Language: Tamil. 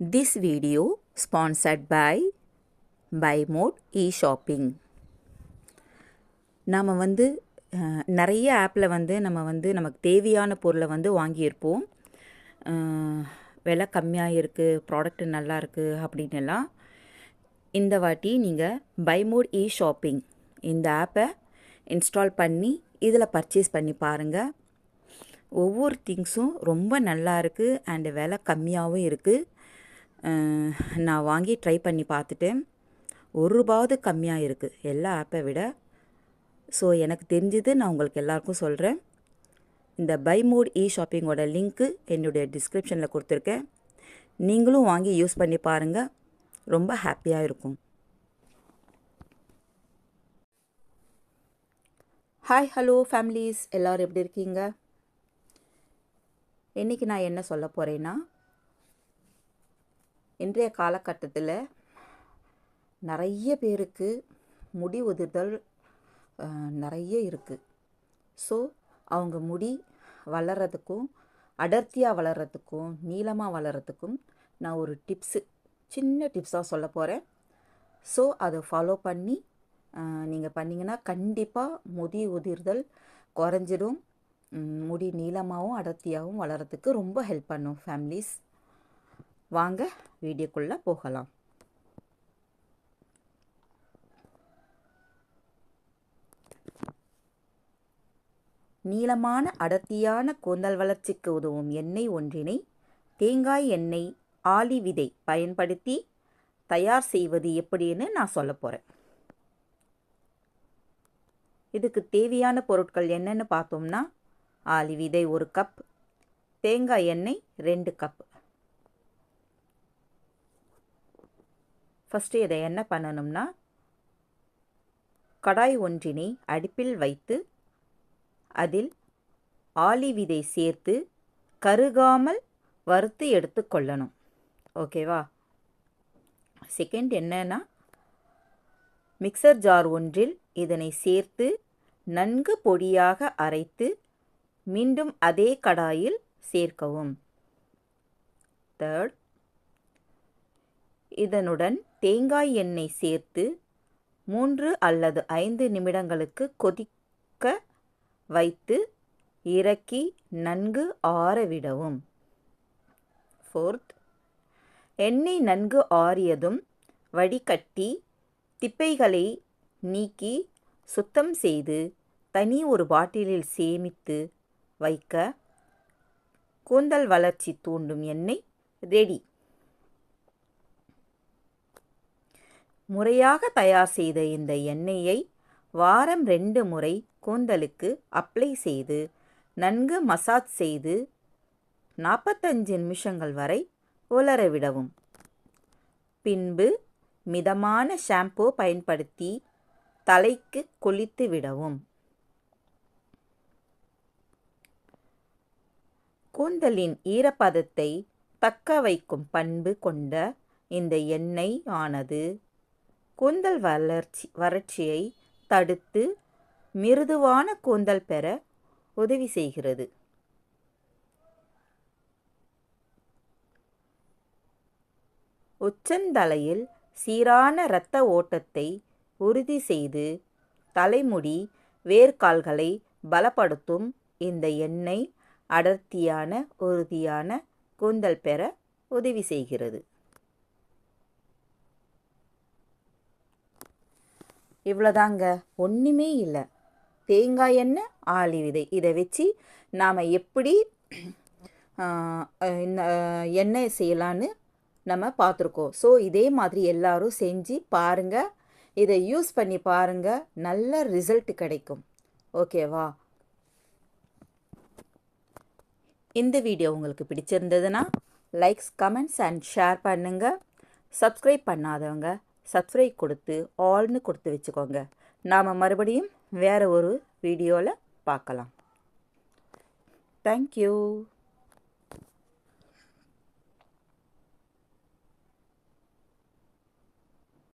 This video sponsored by by mode e shopping நாம் வந்து நிறைய ஆப்பில் வந்து நம்ம வந்து நமக்கு தேவையான பொருளை வந்து வாங்கியிருப்போம். விலை கம்மியாக இருக்குது ப்ராடக்ட் நல்லா இருக்குது அப்படின்னு எல்லாம் இந்த வாட்டி நீங்கள் பை மோட் இ ஷாப்பிங் இந்த ஆப்பை இன்ஸ்டால் பண்ணி இதில் பர்ச்சேஸ் பண்ணி பாருங்கள் ஒவ்வொரு திங்ஸும் ரொம்ப நல்லா இருக்குது அண்டு விலை கம்மியாகவும் இருக்குது நான் வாங்கி ட்ரை பண்ணி பார்த்துட்டேன் ஒரு ரூபாவது கம்மியாக இருக்குது எல்லா ஆப்பை விட. ஸோ எனக்கு தெரிஞ்சது நான் உங்களுக்கு எல்லாருக்கும் சொல்கிறேன் இந்த பை மூட் இ ஷாப்பிங்கோட லிங்க்கு என்னுடைய டிஸ்கிரிப்ஷனில் கொடுத்துருக்கேன். நீங்களும் வாங்கி யூஸ் பண்ணி பாருங்கள் ரொம்ப ஹாப்பியாக இருக்கும். ஹாய் ஹலோ ஃபேமிலிஸ் எல்லோரும் எப்படி இருக்கீங்க? இன்றைக்கி நான் என்ன சொல்ல போகிறேன்னா இன்றைய காலகட்டத்தில் நிறைய பேருக்கு முடி உதிர்தல் நிறைய இருக்குது ஸோ அவங்க முடி வளர்கிறதுக்கும் அடர்த்தியாக வளர்கிறதுக்கும் நீளமாக வளர்கிறதுக்கும் நான் ஒரு டிப்ஸு சின்ன டிப்ஸாக சொல்ல போகிறேன் ஸோ அதை ஃபாலோ பண்ணி நீங்கள் பண்ணிங்கன்னா கண்டிப்பாக முடி உதிர்தல் குறைஞ்சிடும். முடி நீளமாகவும் அடர்த்தியாகவும் வளர்கிறதுக்கு ரொம்ப ஹெல்ப் பண்ணும் ஃபேமிலிஸ். வாங்க வீடியோக்குள்ளே போகலாம். நீளமான அடர்த்தியான கூந்தல் வளர்ச்சிக்கு உதவும் எண்ணெய் ஒன்றினை தேங்காய் எண்ணெய் ஆலி விதை பயன்படுத்தி தயார் செய்வது எப்படின்னு நான் சொல்ல போகிறேன் இதுக்கு தேவையான பொருட்கள் என்னென்னு பார்த்தோம்னா ஆலி விதை ஒரு கப் தேங்காய் எண்ணெய் ரெண்டு கப். ஃபஸ்ட்டு இதை என்ன பண்ணணும்னா கடாய் ஒன்றினை அடுப்பில் வைத்து அதில் ஆலி விதை சேர்த்து கருகாமல் வறுத்து எடுத்துக்கொள்ளணும் ஓகேவா செகண்ட் என்னன்னா மிக்சர் ஜார் ஒன்றில் இதனை சேர்த்து நன்கு பொடியாக அரைத்து மீண்டும் அதே கடாயில் சேர்க்கவும். தேர்ட் இதனுடன் தேங்காய் எண்ணெய் சேர்த்து மூன்று அல்லது ஐந்து நிமிடங்களுக்கு கொதிக்க வைத்து இறக்கி நன்கு ஆறவிடவும் ஃபோர்த் எண்ணெய் நன்கு ஆறியதும் வடிகட்டி திப்பைகளை நீக்கி சுத்தம் செய்து தனி ஒரு பாட்டிலில் சேமித்து வைக்க கூந்தல் வளர்ச்சி தூண்டும் எண்ணெய் ரெடி. முறையாக தயார் செய்த இந்த எண்ணெயை வாரம் ரெண்டு முறை கூந்தலுக்கு அப்ளை செய்து நன்கு மசாஜ் செய்து நாற்பத்தஞ்சு நிமிஷங்கள் வரை உலர விடவும். பின்பு மிதமான ஷாம்பு பயன்படுத்தி தலைக்கு குளித்து விடவும். கூந்தலின் ஈரப்பதத்தை தக்க வைக்கும் பண்பு கொண்ட இந்த எண்ணெய் ஆனது கூந்தல் வளர்ச்சி வறட்சியை தடுத்து மிருதுவான கூந்தல் பெற உதவி செய்கிறது. உச்சந்தலையில் சீரான இரத்த ஓட்டத்தை உறுதி செய்து தலைமுடி வேர்க்கால்களை பலப்படுத்தும் இந்த எண்ணெய் அடர்த்தியான உறுதியான கூந்தல் பெற உதவி செய்கிறது. இவ்வளோதாங்க ஒன்றுமே இல்லை. தேங்காய் எண்ணெய் ஆளி விதை. இதை வச்சு நாம் எப்படி எண்ணெய் செய்யலான்னு நம்ம பார்த்துருக்கோம். ஸோ இதே மாதிரி எல்லாரும் செஞ்சு பாருங்கள் இதை யூஸ் பண்ணி பாருங்கள் நல்ல ரிசல்ட் கிடைக்கும். ஓகேவா? இந்த வீடியோ உங்களுக்கு பிடிச்சிருந்ததுன்னா லைக்ஸ் கமெண்ட்ஸ் அண்ட் ஷேர் பண்ணுங்கள் சப்ஸ்கிரைப் பண்ணாதவங்க. சப்ஸ்கிரைப் கொடுத்து ஆல்னு கொடுத்து வச்சுக்கோங்க. நாம் மறுபடியும் வேறு ஒரு வீடியோவில் பார்க்கலாம். தேங்க்யூ